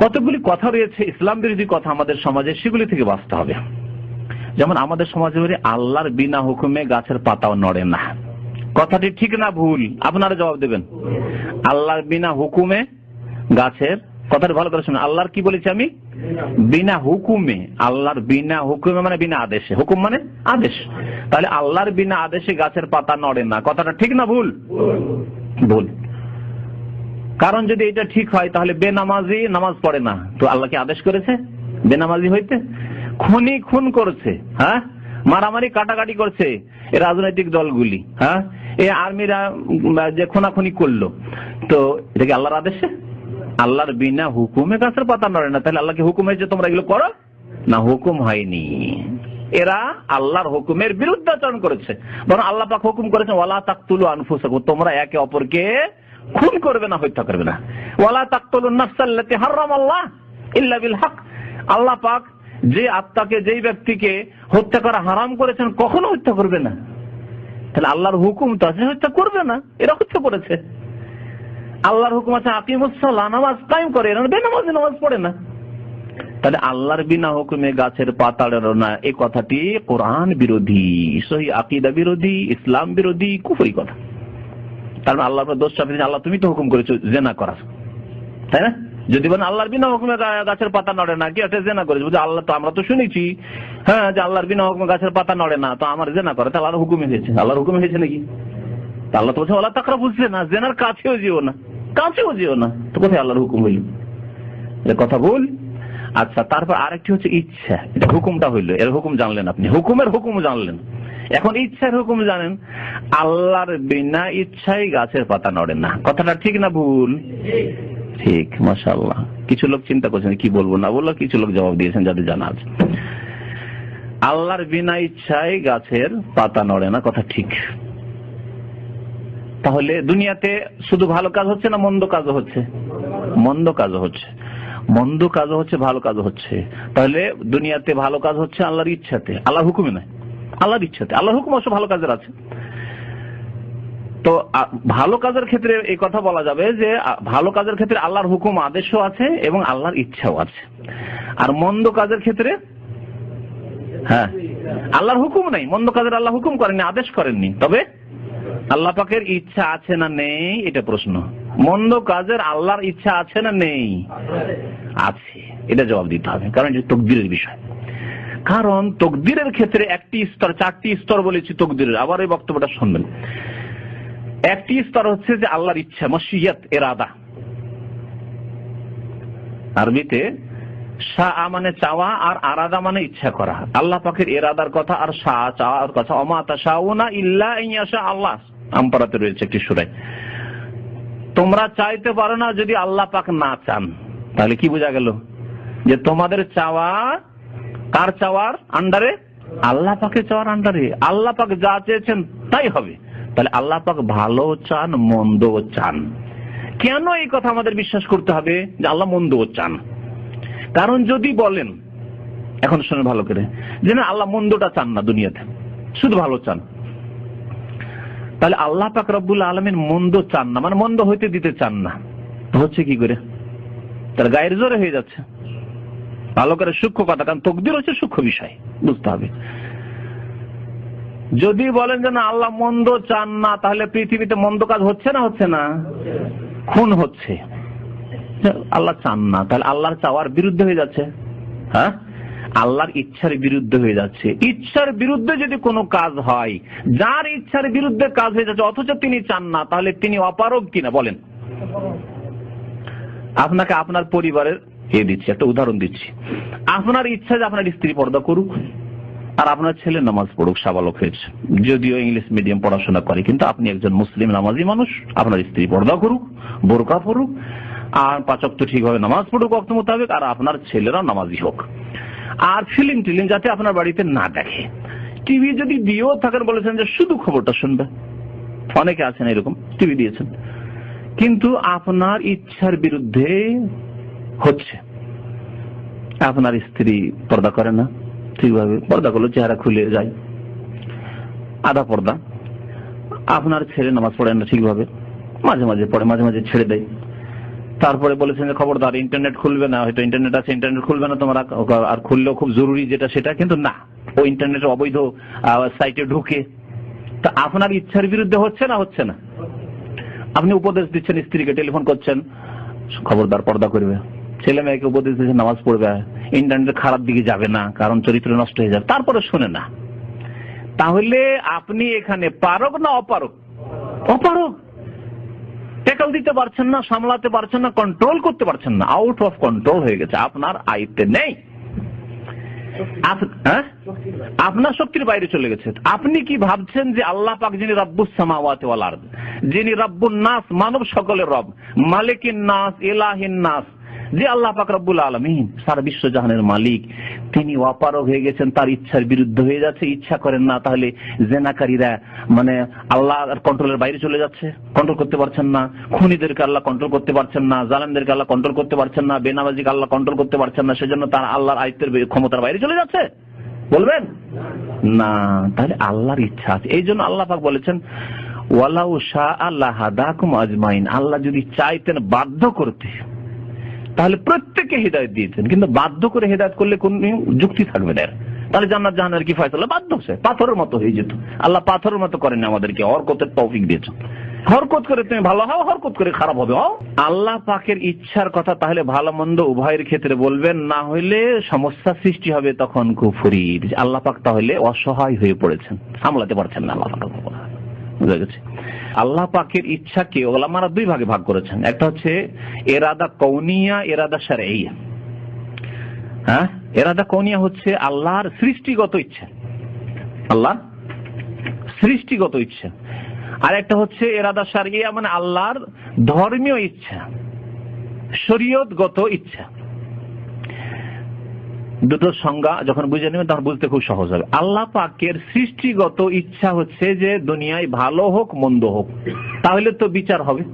কতগুলি কথা রয়েছে, ইসলাম বিরোধী কথা আমাদের সমাজে, সেগুলি থেকে বাঁচতে হবে। যেমন আমাদের সমাজে আল্লাহর বিনা হুকুমে গাছের পাতাও নড়ে না। কথাটি ঠিক না ভুল? আপনারা জবাব দেবেন। আল্লাহর বিনা হুকুমে গাছের, কথাটা ভালো করে শুনুন। আল্লাহর কি বলেছি আমি? বিনা হুকুমে। আল্লাহর বিনা হুকুমে মানে বিনা আদেশে। হুকুম মানে আদেশ। তাহলে আল্লাহর বিনা আদেশে গাছের পাতা নড়ে না। কথাটা ঠিক না ভুল? ভুল। কারণ যদি এটা ঠিক হয়, তাহলে বেনামাজি নামাজ পড়ে না। তো আল্লাহ কি আদেশ করেছে? বেনামাজি হইতে? খুনি খুন করছে হ্যাঁ? মারামারি কাটাকাটি করছে রাজনৈতিক দলগুলি হ্যাঁ? এই আর্মিরা যে খুনাখুনি করল। তো এটা কি আল্লাহর আদেশে? আল্লাহর বিনা হুকুমে গাছের পাতা নড়ে না। তাহলে আল্লাহ কি হুকুম হয়েছে তোমরা এগুলো করো? না, হুকুম হয়নি। এরা আল্লাহর হুকুমের বিরুদ্ধাচরণ করেছে। বরং আল্লাহ পাক হুকুম করেছেন, ওয়ালা তাকতুলু আনফুসাকুম, তোমরা একে অপরকে খুন করবে না, হত্যা করবে না। ওয়ালা তাকতুলুন নাফসাল্লাতী হারামাল্লাহ ইল্লা বিল হক। আল্লাহ পাক যে আত্মাকে, যেই ব্যক্তিকে হত্যা করা হারাম করেছেন, কখনো হত্যা করবে না। তাহলে আল্লাহর হুকুম তো আছে, হত্যা করবে না, এরা হত্যা করেছে। আল্লাহর হুকুম আছে আকিমুসাল্লাহ নামাজ কায়েম করে, এরা বেনামাজি নামাজ পড়ে না। তাহলে আল্লাহর বিনা হুকুমে গাছের পাতা না এই কথাটি কোরআন বিরোধী, সহি আকিদা বিরোধী, ইসলাম বিরোধী, কুফরি কথা। তার মানে আল্লাহর দোষ চাপিয়ে আল্লাহ, তুমি তো হুকুম করেছ, জেনা করার তাই না? যদি বলেন আল্লাহর বিনা হুকুমে গাছের পাতা নড়ে না, কি একটা জেনা করেছে। আল্লাহ তো আমরা তো শুনেছি হ্যাঁ যে আল্লাহর বিনা হুকুমে গাছের পাতা নড়ে না, তো আমার জেনা করে। তাহলে আল্লাহর হুকুমে হয়েছে। আল্লাহর হুকুমে হয়েছে নাকি? আল্লাহ তো বলছে আল্লাহ তাকরা বুঝছে না জেনার কাছেও যেও না। কাছেও যেও না। তো কোথায় আল্লাহর হুকুম হইল? কথা বল। আচ্ছা তারপর আরেকটি হচ্ছে ইচ্ছা। এটা হুকুমটা হইল। এর হুকুম জানলেন আপনি। হুকুমের হুকুম জানলেন। এখন ইচ্ছার হুকুম জানেন, আল্লাহর বিনা ইচ্ছাই গাছের পাতা নড়ে না। কথাটা ঠিক না ভুল? ঠিক, মাশাআল্লাহ। কিছু লোক চিন্তা করছেন, কি বলব না বলল কিছু লোক জবাব দিয়েছেন, যাদের জানা আছে। আল্লাহর বিনা ইচ্ছায় গাছের পাতা নড়ে না, কথা ঠিক। তাহলে দুনিয়াতে শুধু ভালো কাজ হচ্ছে না মন্দ কাজও হচ্ছে? মন্দ কাজও হচ্ছে। মন্দ কাজও হচ্ছে, ভালো কাজও হচ্ছে। তাহলে দুনিয়াতে ভালো কাজ হচ্ছে আল্লাহর ইচ্ছাতে। আল্লাহর হুকুমে নয়। আল্লাহর ইচ্ছাতে আল্লাহর হুকুম অবশ্য ভালো কাজের আছে। তো ভালো কাজের ক্ষেত্রে এই কথা বলা যাবে যে ভালো কাজের ক্ষেত্রে আল্লাহর হুকুম আদেশও আছে এবং আল্লাহর ইচ্ছাও আছে। আর মন্দ কাজের ক্ষেত্রে হ্যাঁ আল্লাহর হুকুম নাই। মন্দ কাজের আল্লাহ হুকুম করেননি, আদেশ করেননি। তবে, আল্লাহ পাকের ইচ্ছা আছে না নেই, এটা প্রশ্ন। মন্দ কাজের আল্লাহর ইচ্ছা আছে না নেই? আছে। এটা জবাব দিতে হবে। কারণ এটা তকদিরের বিষয়। কারণ তকদিরের ক্ষেত্রে একটি স্তর, চারটি স্তর বলেছি তকদিরের। আবার এই বক্তব্যটা শুনবেন। একটি স্তর হচ্ছে যে আল্লাহর ইচ্ছা মসিয়াত এরাদা। আরবিতে শাহ মানে চাওয়া আর আরাদা মানে ইচ্ছা করা। আল্লাহ পাকের এরাদার কথা আর শাহ চাওয়ার কথা। অমাতা শাহুনা ইল্লা ইয়াশা আল্লাহ। আমপারাতে রয়েছে একটি সুরাই তোমরা চাইতে পারো না যদি আল্লাহ পাক না চান। তাহলে কি বোঝা গেল? যে তোমাদের চাওয়া কার চাওয়ার আন্ডারে আল্লাহ পাকে চাওয়ার আন্ডারে। আল্লাহ পাক যা চেয়েছেন তাই হবে। তাহলে আল্লাহ পাক ভালো চান, মন্দ চান। কেন এই কথা আমাদের বিশ্বাস করতে হবে? যে আল্লাহ মন্দ চান। কারণ যদি বলেন, এখন শুনে ভালো করে, যে না, আল্লাহ মন্দটা চান না দুনিয়াতে, শুধু ভালো চান। তাহলে আল্লাহ পাক রব্বুল আলমিন মন্দ চান না মানে মন্দ হইতে দিতে চান না। হচ্ছে কি করে? তার গায়ের জোরে হয়ে যাচ্ছে। ভালো করে সূক্ষ্ম কথা, কারণ তকদির হচ্ছে সূক্ষ্ম বিষয়, বুঝতে হবে। যদি বলেন যে না, আল্লাহ মন্দ চান না, তাহলে পৃথিবীতে মন্দ কাজ হচ্ছে না হচ্ছে না? খুন হচ্ছে। আল্লাহ চান না, তাহলে আল্লাহর চাওয়ার বিরুদ্ধে হয়ে যাচ্ছে। হ্যাঁ? আল্লাহর ইচ্ছার বিরুদ্ধে হয়ে যাচ্ছে। ইচ্ছার বিরুদ্ধে যদি কোনো কাজ হয়, যার ইচ্ছার বিরুদ্ধে কাজ হয়ে যাচ্ছে, অথচ তিনি চান না, তাহলে তিনি অপারগ কিনা, বলেন। আপনাকে আপনার পরিবারের এ দিচ্ছি, একটা উদাহরণ দিচ্ছি। আপনার ইচ্ছা যে আপনার স্ত্রী পর্দা করুক, আর আপনার ছেলে নামাজ পড়ুক, সাবালক হয়েছে। যদিও ইংলিশ মিডিয়াম পড়াশোনা করে, কিন্তু আপনি একজন মুসলিম নামাজি মানুষ, আপনার স্ত্রী পর্দা করুক, বোরকা পড়ুক আর পাচক তো ঠিকভাবে নামাজ পড়ুক অর্থ মোতাবেক, আর আপনার ছেলেরা নামাজি হোক। আর ফিলিং টিলিং যাতে আপনার বাড়িতে না দেখে। টিভি যদি দিয়েও থাকেন, বলেছেন যে শুধু খবরটা শুনবে। অনেকে আছেন এরকম, টিভি দিয়েছেন। কিন্তু আপনার ইচ্ছার বিরুদ্ধে হচ্ছে। আপনার স্ত্রী পর্দা করে না, ঠিকভাবে পর্দা করল চেহারা খুলে যায়। আধা পর্দা। আপনার ছেলে নামাজ পড়ে না ঠিকভাবে, মাঝে মাঝে পড়ে, মাঝে মাঝে ছেড়ে দেয়। তারপরে বলেছেন যে, খবরদার ইন্টারনেট খুলবে না, হয়তো ইন্টারনেট আছে ইন্টারনেট খুলবে না তোমরা, আর খুললেও খুব জরুরি যেটা সেটা, কিন্তু না ও ইন্টারনেটের অবৈধ সাইটে ঢুকে। তা আপনার ইচ্ছার বিরুদ্ধে হচ্ছে না হচ্ছে না? আপনি উপদেশ দিচ্ছেন, স্ত্রীকে টেলিফোন করছেন, খবরদার, পর্দা করবে। ছেলে মেয়েকে উপদেশ দিচ্ছেন নামাজ পড়বে। ইন্টারনেট খারাপ দিকে যাবে না, কারণ চরিত্র নষ্ট হয়ে যাবে। তারপরে শুনে না। তাহলে আপনি এখানে পারক না অপারক? অপারক। টেকল দিতে পারছেন না, সামলাতে পারছেন না কন্ট্রোল করতে পারছেন না। আউট অফ কন্ট্রোল হয়ে গেছে। আপনার আয়ত্তে নেই। হ্যাঁ? আপনার শক্তির বাইরে চলে গেছে। আপনি কি ভাবছেন যে আল্লাহ পাক যিনি রব্বুস সামাওয়াতি ওয়াল আরদ, যিনি রব্বুন নাস, মানব সকলের রব, মালিকিন নাস, ইলাহিন নাস যে আল্লাহ পাক রব্বুল আলমিন সারা বিশ্ব জাহানের মালিক, তিনি অপারগ হয়ে গেছেন, তার ইচ্ছার বিরুদ্ধে হয়ে যাচ্ছে, ইচ্ছা করেন না, তাহলে জেনাকারীরা মানে আল্লাহ কন্ট্রোলের বাইরে চলে যাচ্ছে। কন্ট্রোল করতে পারছেন না, খুনিদেরকে আল্লাহ কন্ট্রোল করতে পারছেন না, জালেমদেরকে আল্লাহ কন্ট্রোল করতে পারছেন না, বেনামাজিকে আল্লাহ কন্ট্রোল করতে পারছেন না, সেজন্য তার আল্লাহর আয়ত্তের ক্ষমতার বাইরে চলে যাচ্ছে। বলবেন? না, তাহলে আল্লাহর ইচ্ছা আছে। এই জন্য আল্লাহ পাক বলেছেন, ওয়ালাউ শাহ আল্লাহ আজমাইন। আল্লাহ যদি চাইতেন বাধ্য করতে তাহলে প্রত্যেককে হৃদায়ত দিয়েছেন, কিন্তু বাধ্য করে হৃদায়ত করলে কোন যুক্তি থাকবে না তাহলে জান্নাত জাহানের কি ফয়সালা? বাধ্য সে, পাথরের মতো হয়ে যেত। আল্লাহ পাথরের মতো করেন আমাদেরকে, হরকতের তৌফিক দিয়েছেন। হরকত করে তুমি ভালো হও, হরকত করে খারাপ হবে, হও। আল্লাহ পাকের ইচ্ছার কথা তাহলে ভালো মন্দ উভয়ের ক্ষেত্রে বলবেন, না হইলে সমস্যা সৃষ্টি হবে তখন কুফুরির। আল্লাহ পাক তাহলে অসহায় হয়ে পড়েছেন, সামলাতে পারছেন না আল্লাহ বুঝা গেছে? আল্লাহ পাকের ইচ্ছাকে ওলামারা দুই ভাগে ভাগ করেছেন। একটা হচ্ছে এরাদা কৌনিয়া এরাদা সারাইয়া হ্যাঁ? এরাদা কৌনিয়া হচ্ছে আল্লাহর সৃষ্টিগত ইচ্ছা। আল্লাহ সৃষ্টিগত ইচ্ছা। আর একটা হচ্ছে এরাদা সারিয়া মানে আল্লাহর ধর্মীয় ইচ্ছা, শরীয়তগত ইচ্ছা। দুটো সংজ্ঞা যখন বুঝে নেবেন, তখন বুঝতে খুব সহজ হবে। আল্লাহ পাকের সৃষ্টিগত ইচ্ছা হচ্ছে যে দুনিয়ায় ভালো হোক, মন্দ হোক। তাহলে তো বিচার হবে।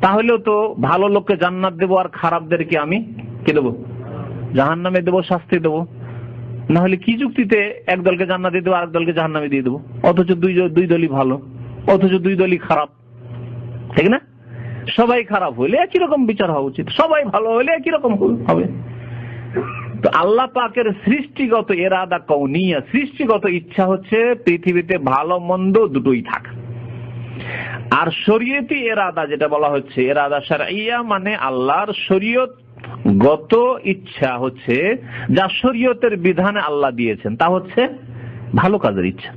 তাহলেও তো ভালো লোককে জান্নাত দেবো আর খারাপদেরকে আমি কি দেবো? জাহান নামে দেবো, শাস্তি দেবো। না হলে কি যুক্তিতে এক দলকে জান্নাত দিয়ে দেবো আর দলকে জাহান নামে দিয়ে দেবো? অথচ দুই দুই দলই ভালো, অথচ দুই দলই খারাপ। ঠিক না? সবাই খারাপ হলে একই রকম বিচার হওয়া উচিত। সবাই ভালো হলে একই রকম হবে। তো আল্লাহ পাকের সৃষ্টিগত এরাদা কৌনিয়া সৃষ্টিগত ইচ্ছা হচ্ছে পৃথিবীতে ভালো, মন্দ দুটোই থাক। আর শরীয়তি এরাদা যেটা বলা হচ্ছে, এরাদা সারাইয়া মানে আল্লাহর শরীয়ত গত ইচ্ছা হচ্ছে, যা শরীয়তের বিধানে আল্লাহ দিয়েছেন, তা হচ্ছে ভালো কাজের ইচ্ছা।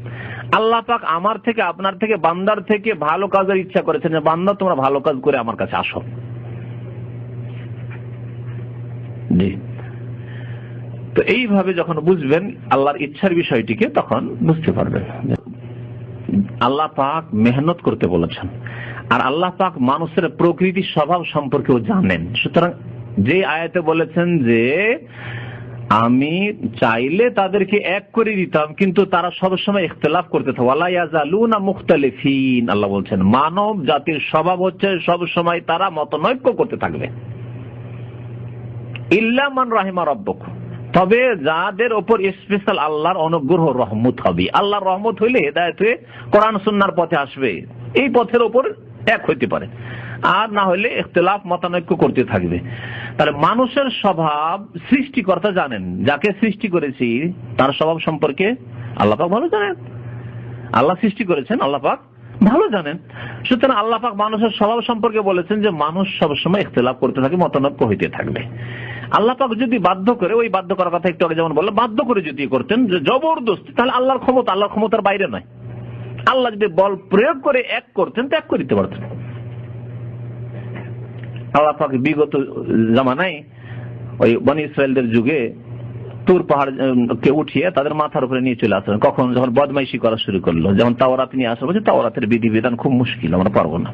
আল্লাহ পাক আমার থেকে, আপনার থেকে, বান্দার থেকে ভালো কাজের ইচ্ছা করেছেন যে, বান্দা, তোমরা ভালো কাজ করে আমার কাছে আসো। জি। তো এইভাবে যখন বুঝবেন আল্লাহর ইচ্ছার বিষয়টিকে, তখন বুঝতে পারবেন। আল্লাহ পাক মেহনত করতে বলেছেন। আর আল্লাহ পাক মানুষের প্রকৃতির স্বভাব সম্পর্কেও জানেন। সুতরাং যে আয়াতে বলেছেন যে, আমি চাইলে তাদেরকে এক করে দিতাম, কিন্তু তারা সবসময় ইখতলাফ করতে মুখতালিফিন, আল্লাহ বলছেন। মানব জাতির স্বভাব হচ্ছে সব সময় তারা মতনৈক্য করতে থাকবে। ইল্লামান রাহিমা রব্বক তবে যাদের ওপর স্পেশাল আল্লাহর অনুগ্রহ রহমত হবে। আল্লাহর রহমত হইলে হেদায়ত হয়ে কোরআন সুন্নার পথে আসবে। এই পথের ওপর এক হইতে পারে। আর না হলে ইখতলাফ মতানৈক্য করতে থাকবে। তাহলে মানুষের স্বভাব সৃষ্টিকর্তা জানেন। যাকে সৃষ্টি করেছি, তার স্বভাব সম্পর্কে আল্লাহ পাক ভালো জানেন। আল্লাহ সৃষ্টি করেছেন, আল্লাহ পাক ভালো জানেন। সুতরাং আল্লাহ পাক মানুষের স্বভাব সম্পর্কে বলেছেন যে, মানুষ সবসময় ইখতলাফ করতে থাকে, মতানৈক্য হইতে থাকবে। আল্লাহ পাক যদি বাধ্য করে, ওই বাধ্য করার কথা একটু আগে যেমন বললাম, বাধ্য করে যদি করতেন জবরদস্তি, তাহলে আল্লাহর ক্ষমতা, আল্লাহর ক্ষমতার বাইরে নয়। আল্লাহ যদি বল প্রয়োগ করে এক করতেন তো এক করে দিতে পারতেন। আল্লাহ পাক বিগত জামানায় ওই বনি ইসরায়েলদের যুগে তুর পাহাড় কে উঠিয়ে তাদের মাথার উপরে নিয়ে চলে আসলেন। কখন? যখন বদমাইশি করা শুরু করল। যেমন তাওরাত নিয়ে আসা বলছে তাওরাতের বিধি বিধান খুব মুশকিল, আমরা পারব না।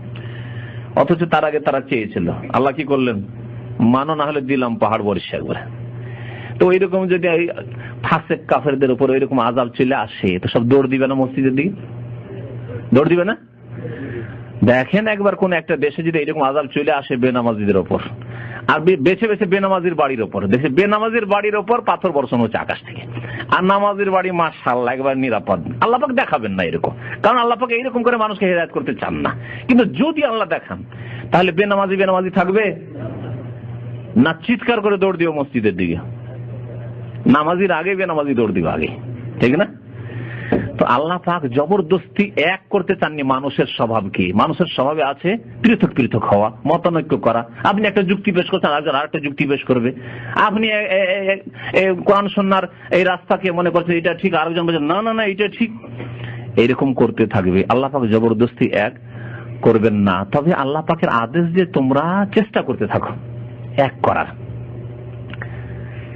অথচ তার আগে তারা চেয়েছিল। আল্লাহ কি করলেন? মানো না হলে দিলাম পাহাড় বরিশা করে তো ওইরকম যদি ফাঁসেক কাফেরদের উপর ওইরকম আজাব চলে আসে, তো সব দৌড় দিবে না মসজিদের দিকে? দৌড় দিবে না? দেখেন একবার কোন একটা দেশে যদি এরকম আজাব চলে আসে বেনামাজিদের ওপর আর বেছে বেছে বেনামাজির বাড়ির ওপর দেখে বেনামাজির বাড়ির ওপর পাথর বর্ষণ হচ্ছে আকাশ থেকে। আর নামাজির বাড়ি মাশাল্লাহ একবার নিরাপদ। আল্লাপাক দেখাবেন না এরকম। কারণ আল্লাপাক এইরকম করে মানুষকে হেদায়ত করতে চান না। কিন্তু যদি আল্লাহ দেখান, তাহলে বেনামাজি বেনামাজি থাকবে? না চিৎকার করে দৌড় দিও মসজিদের দিকে। নামাজির আগে বেনামাজি দৌড় দিবে আগে। ঠিক না? তো আল্লাহ পাক জবরদস্তি এক করতে চাননি মানুষের স্বভাবকে। মানুষের স্বভাবে আছে পৃথক পৃথক হওয়া, মতানৈক্য করা। আপনি একটা যুক্তি পেশ করছেন, আরেকজন আরেকটা যুক্তি পেশ করবে। আপনি কোরআন সন্ন্যার এই রাস্তাকে মনে করছেন এটা ঠিক, আরেকজন বলছেন, না না না, এটা ঠিক। এইরকম করতে থাকবে। আল্লাহ পাক জবরদস্তি এক করবেন না। তবে আল্লাহ পাকের আদেশ যে তোমরা চেষ্টা করতে থাকো। এক করার।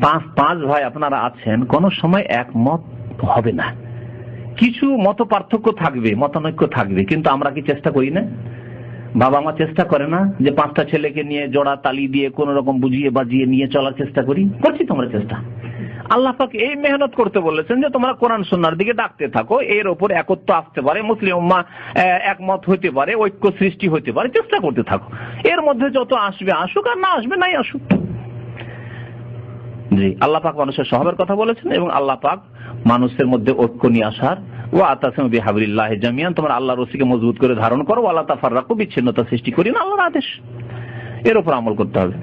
পাঁচ পাঁচ ভাই আপনারা আছেন, কোন সময় একমত হবে না। কিছু মত পার্থক্য থাকবে, মতানৈক্য থাকবে, কিন্তু আমরা কি চেষ্টা করি না? বাবা মা চেষ্টা করে না যে পাঁচটা ছেলেকে নিয়ে জোড়া তালি দিয়ে কোন রকম বুঝিয়ে বাজিয়ে নিয়ে চলার চেষ্টা করি? করছি তোমরা চেষ্টা। আল্লাহ পাক এই মেহনত করতে বলেছেন যে তোমরা কোরআন সন্ন্যার দিকে ডাকতে থাকো, এর ওপর একত্র আসতে পারে, মুসলিম উম্মা একমত হতে পারে, ঐক্য সৃষ্টি হতে পারে, চেষ্টা করতে থাকো। এর মধ্যে যত আসবে, আসুক আর না আসবে, নাই আসুক। জি, আল্লাহ পাক মানুষের স্বভাবের কথা বলেছেন এবং আল্লাহ পাক মানুষের মধ্যে ঐক্য নিয়ে আসার ও আতাসম বিহাবিল্লাহ জামিয়ান, তোমরা আল্লাহ রসিকে মজবুত করে ধারণ করো আল্লাহ তাফার রাখো বিচ্ছিন্নতা সৃষ্টি করি না, আল্লাহর আদেশ। এর উপর আমল করতে হবে।